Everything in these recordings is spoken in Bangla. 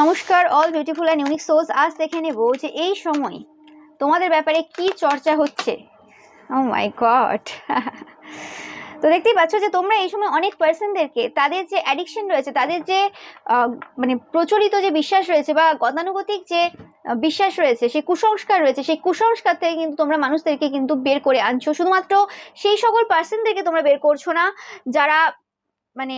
নমস্কার all beautiful and unique source আজ দেখে নেব যে এই সময় তোমাদের ব্যাপারে কি চর্চা হচ্ছে। ও মাই গড তো দেখতেই পাচ্ছ যে তোমরা এই সময় অনেক পার্সনদেরকে তাদের যে অ্যাডিকশন রয়েছে, তাদের যে মানে প্রচলিত যে বিশ্বাস রয়েছে বা গতানুগতিক যে বিশ্বাস রয়েছে, সেই কুসংস্কার রয়েছে, সেই কুসংস্কার থেকে কিন্তু তোমরা মানুষদেরকে কিন্তু বের করে আনছো। শুধুমাত্র সেই সকল পার্সনদেরকে তোমরা বের করছ না, যারা মানে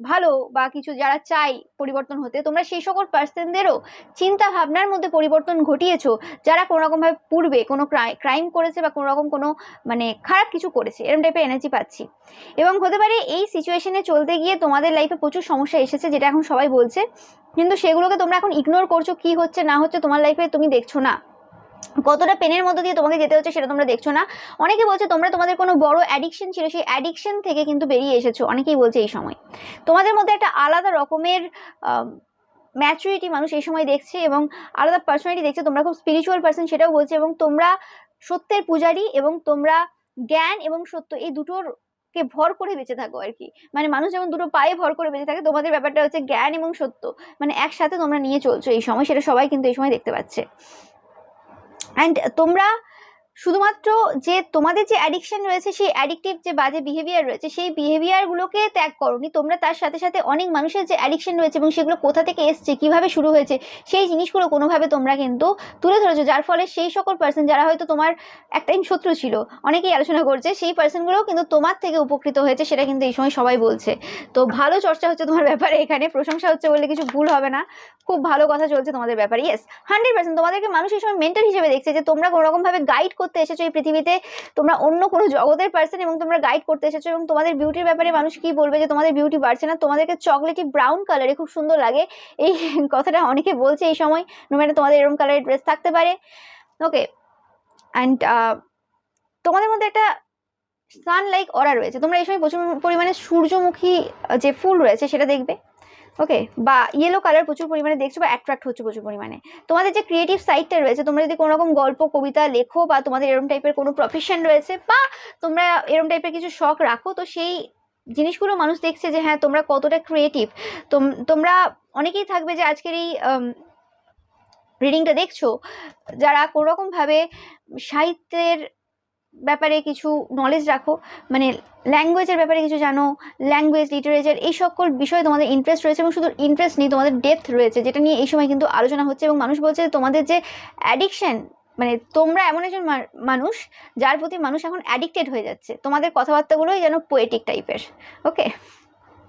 ভালো বা কিছু যারা চাই পরিবর্তন হতে, তোমরা সেই সকল পার্সনদেরও চিন্তা ভাবনার মধ্যে পরিবর্তন ঘটিয়েছো, যারা কোনো রকমভাবে পূর্বে কোনো ক্রাইম করেছে বা কোনো রকম কোনো মানে খারাপ কিছু করেছে এরকম টাইপের এনার্জি পাচ্ছি। এবং হতে পারে এই সিচুয়েশনে চলতে গিয়ে তোমাদের লাইফে প্রচুর সমস্যা এসেছে, যেটা এখন সবাই বলছে। কিন্তু সেগুলোকে তোমরা এখন ইগনোর করছ, কি হচ্ছে না হচ্ছে তোমার লাইফে তুমি দেখছ না। কতটা পেনের মধ্যে দিয়ে তোমাকে যেতে হচ্ছে সেটা তোমরা দেখছ না। অনেকে বলছে, তোমরা তোমাদের কোনো বড় অ্যাডিকশন ছিল, সেই অ্যাডিকশন থেকে কিন্তু বেরিয়ে এসেছ। অনেকেই বলছে এই সময়। তোমাদের মধ্যে একটা আলাদা রকমের ম্যাচুরিটি মানুষ এই সময় দেখছে এবং আলাদা পার্সোনালিটি দেখছে। তোমরা খুব স্পিরিচুয়াল পার্সন সেটাও বলছে এবং তোমরা সত্যের পূজারী এবং তোমরা জ্ঞান এবং সত্য এই দুটোর কে ভর করে বেঁচে থাকো আর কি। মানে মানুষ যেমন দুটো পায়ে ভর করে বেঁচে থাকে, তোমাদের ব্যাপারটা হচ্ছে জ্ঞান এবং সত্য। মানে একসাথে তোমরা নিয়ে চলছো এই সময়, সেটা সবাই কিন্তু এই সময় দেখতে পাচ্ছে। অ্যান্ড তোমরা শুধুমাত্র যে তোমাদের যে অ্যাডিকশন রয়েছে, সেই অ্যাডিকটিভ যে বাজে বিহেভিয়ার রয়েছে, সেই বিহেভিয়ারগুলোকে ত্যাগ করনি। তোমরা তার সাথে সাথে অনেক মানুষের যে অ্যাডিকশন রয়েছে এবং সেগুলো কোথা থেকে এসছে, কীভাবে শুরু হয়েছে, সেই জিনিসগুলো কোনোভাবে তোমরা কিন্তু তুলে ধরেছো। যার ফলে সেই সকল পার্সন যারা হয়তো তোমার এক টাইম শত্রু ছিল, অনেকেই আলোচনা করছে, সেই পার্সনগুলোও কিন্তু তোমার থেকে উপকৃত হয়েছে, সেটা কিন্তু এই সময় সবাই বলছে। তো ভালো চর্চা হচ্ছে তোমার ব্যাপারে এখানে, প্রশংসা হচ্ছে বললে কিছু ভুল হবে না। খুব ভালো কথা চলছে তোমাদের ব্যাপারে ইয়েস হান্ড্রেড পার্সেন্ট তোমাদেরকে মানুষ এই সময় মেন্টাল হিসেবে দেখছে যে তোমরা কোনো রকমভাবে গাইড করতে এসেছ এই পৃথিবীতে, তোমরা অন্য কোনো জগতের পার্সন এবং তোমরা গাইড করতে এসেছ এবং তোমাদের বিউটির ব্যাপারে মানুষ কি বলবে যে তোমাদের বিউটি বাড়ছে না? তোমাদেরকে চকলেটি ব্রাউন কালারে খুব সুন্দর লাগে? এই কথাটা অনেকে বলছে এই সময়। নোম্যাটা তোমাদের এরকম কালারের ড্রেস থাকতে পারে। ওকে অ্যান্ড তোমাদের মধ্যে একটা সান লাইক অরা রয়েছে। তোমরা এই সময় প্রচুর পরিমাণে সূর্যমুখী যে ফুল রয়েছে সেটা দেখবে। ওকে বা ইয়েলো কালার প্রচুর পরিমাণে দেখছ বা অ্যাট্রাক্ট হচ্ছে প্রচুর পরিমাণে। তোমাদের যে ক্রিয়েটিভ সাইডটা রয়েছে, তোমরা যদি কোনো রকম গল্প, কবিতা, লেখো বা তোমাদের এরকম টাইপের কোনো প্রফেশন রয়েছে বা তোমরা এরকম টাইপের কিছু শখ রাখো, তো সেই জিনিসগুলো মানুষ দেখছে যে হ্যাঁ তোমরা কতটা ক্রিয়েটিভ তোমরা অনেকেই থাকবে যে আজকের এই রিডিংটা দেখছ, যারা কোনোরকমভাবে সাহিত্যের ব্যাপারে কিছু নলেজ রাখো। মানে ল্যাঙ্গুয়েজের ব্যাপারে কিছু জানো ল্যাঙ্গুয়েজ লিটারেচার এই সকল বিষয়ে তোমাদের ইন্টারেস্ট রয়েছে এবং শুধু ইন্টারেস্ট নেই, তোমাদের ডেপথ রয়েছে, যেটা নিয়ে এই সময় কিন্তু আলোচনা হচ্ছে এবং মানুষ বলছে তোমাদের যে অ্যাডিকশন মানে তোমরা এমন একজন মানুষ যার প্রতি মানুষ এখন অ্যাডিক্টেড হয়ে যাচ্ছে। তোমাদের কথাবার্তাগুলোই যেন পোয়েটিক টাইপের ওকে